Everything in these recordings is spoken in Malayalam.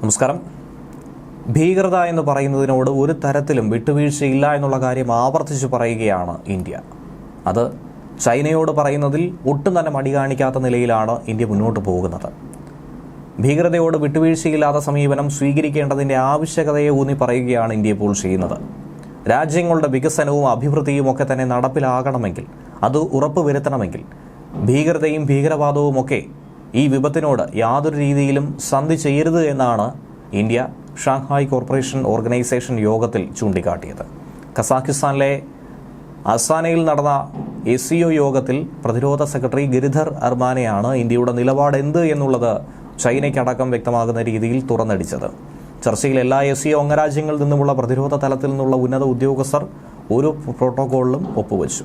നമസ്കാരം. ഭീകരത എന്ന് പറയുന്നതിനോട് ഒരു തരത്തിലും വിട്ടുവീഴ്ചയില്ല എന്നുള്ള കാര്യം ആവർത്തിച്ച് പറയുകയാണ് ഇന്ത്യ. അത് ചൈനയോട് പറയുന്നതിൽ ഒട്ടും തന്നെ മടി കാണിക്കാത്ത നിലയിലാണ് ഇന്ത്യ മുന്നോട്ട് പോകുന്നത്. ഭീകരതയോട് വിട്ടുവീഴ്ചയില്ലാത്ത സമീപനം സ്വീകരിക്കേണ്ടതിന്റെ ആവശ്യകതയെ ഊന്നി പറയുകയാണ് ഇന്ത്യ ഇപ്പോൾ ചെയ്യുന്നത്. രാജ്യങ്ങളുടെ വികസനവും അഭിവൃദ്ധിയും ഒക്കെ തന്നെ നടപ്പിലാകണമെങ്കിൽ അത് ഉറപ്പുവരുത്തണമെങ്കിൽ ഭീകരതയും ഭീകരവാദവും ഒക്കെ ഈ വിപത്തിനോട് യാതൊരു രീതിയിലും സന്ധി ചെയ്യരുത് എന്നാണ് ഇന്ത്യ ഷാങ്ഹായ് കോർപ്പറേഷൻ ഓർഗനൈസേഷൻ യോഗത്തിൽ ചൂണ്ടിക്കാട്ടിയത്. കസാഖിസ്ഥാനിലെ അസാനയിൽ നടന്ന എസ് യോഗത്തിൽ പ്രതിരോധ സെക്രട്ടറി ഗിരിധർ അർമാനെയാണ് ഇന്ത്യയുടെ നിലപാട് എന്ത് എന്നുള്ളത് ചൈനയ്ക്കടക്കം വ്യക്തമാകുന്ന രീതിയിൽ തുറന്നടിച്ചത്. ചർച്ചയിൽ എല്ലാ എസ് സി അംഗരാജ്യങ്ങളിൽ നിന്നുമുള്ള പ്രതിരോധ തലത്തിൽ നിന്നുള്ള ഉന്നത ഉദ്യോഗസ്ഥർ ഒരു പ്രോട്ടോകോളിലും ഒപ്പുവച്ചു.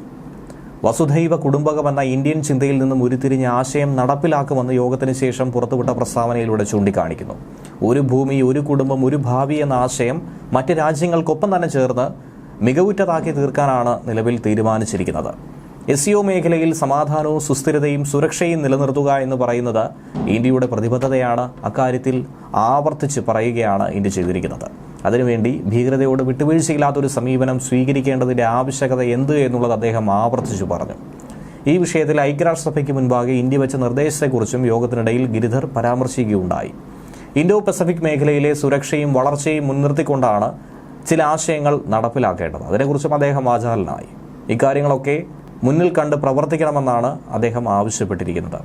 വസുധൈവ കുടുംബകം എന്ന ഇന്ത്യൻ ചിന്തയിൽ നിന്നും ഉരുത്തിരിഞ്ഞ ആശയം നടപ്പിലാക്കുമെന്ന് യോഗത്തിന് ശേഷം പുറത്തുവിട്ട പ്രസ്താവനയിലൂടെ ചൂണ്ടിക്കാണിക്കുന്നു. ഒരു ഭൂമി ഒരു കുടുംബം ഒരു ഭാവി എന്ന ആശയം മറ്റ് രാജ്യങ്ങൾക്കൊപ്പം തന്നെ ചേർന്ന് മികവുറ്റതാക്കി തീർക്കാനാണ് നിലവിൽ തീരുമാനിച്ചിരിക്കുന്നത്. എസ് സിഒ മേഖലയിൽ സമാധാനവും സുസ്ഥിരതയും സുരക്ഷയും നിലനിർത്തുക എന്ന് പറയുന്നത് ഇന്ത്യയുടെ പ്രതിബദ്ധതയാണ് അക്കാര്യത്തിൽ ആവർത്തിച്ച് പറയുകയാണ് ഇന്ത്യ ചെയ്തിരിക്കുന്നത്. അതിനുവേണ്ടി ഭീകരതയോട് വിട്ടുവീഴ്ചയില്ലാത്തൊരു സമീപനം സ്വീകരിക്കേണ്ടതിന്റെ ആവശ്യകത എന്ത് എന്നുള്ളത് അദ്ദേഹം ആവർത്തിച്ചു പറഞ്ഞു. ഈ വിഷയത്തിൽ ഐക്യരാഷ്ട്രസഭയ്ക്ക് മുൻപാകെ ഇന്ത്യ വെച്ച നിർദ്ദേശത്തെക്കുറിച്ചും യോഗത്തിനിടയിൽ ഗിരിധർ പരാമർശിക്കുകയുണ്ടായി. ഇൻഡോ പസഫിക് മേഖലയിലെ സുരക്ഷയും വളർച്ചയും മുൻനിർത്തിക്കൊണ്ടാണ് ചില ആശയങ്ങൾ നടപ്പിലാക്കേണ്ടത്. അതിനെക്കുറിച്ചും അദ്ദേഹം വാചാലനായി ഇക്കാര്യങ്ങളൊക്കെ മുന്നിൽ കണ്ട് പ്രവർത്തിക്കണമെന്നാണ് അദ്ദേഹം ആവശ്യപ്പെട്ടിരിക്കുന്നത്.